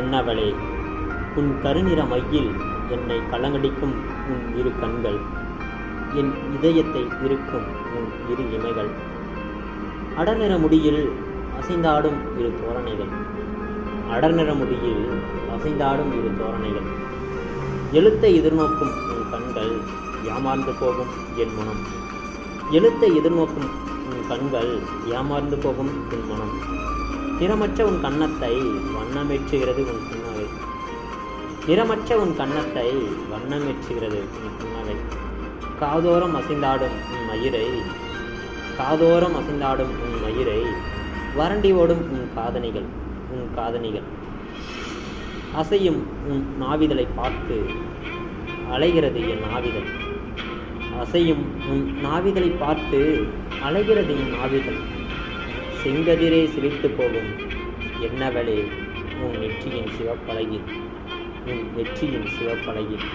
என்னவளே உன் கருநிற மையில் என்னை கலங்கடிக்கும் உன் இரு கண்கள். என் இதயத்தை இருக்கும் உன் இரு இமைகள். அடர்நிற முடியில் அசைந்தாடும் இரு தோரணைகள். அடர்நிற முடியில் அசைந்தாடும் இரு தோரணைகள். எழுத்தை எதிர்நோக்கும் உன் கண்கள் ஏமாந்து போகும் என் மனம். எழுத்தை எதிர்நோக்கும் உன் கண்கள் ஏமாந்து போகும் என் மனம். நிறமற்ற உன் கன்னத்தை வண்ணமெற்றுகிறது உன் புன்னகை. நிறமற்ற உன் கன்னத்தை வண்ணமெற்றுகிறது உன் புன்னகை. காதோரம் அசைந்தாடும் உன் மயிரை காதோரம் அசைந்தாடும் உன் மயிரை வறண்டி ஓடும் உன் காதணிகள் உன் காதணிகள். அசையும் உன் நாவிதலை பார்த்து அலைகிறது என் நாவிதழ். அசையும் உன் நாவிதலை பார்த்து அலைகிறது என் நாவிதழ். செங்கதிரே சிரித்து போகும். என்னவளே உன் நெற்றியின் சிவப்பழகில் உன் நெற்றியின் சிவப்பழகில்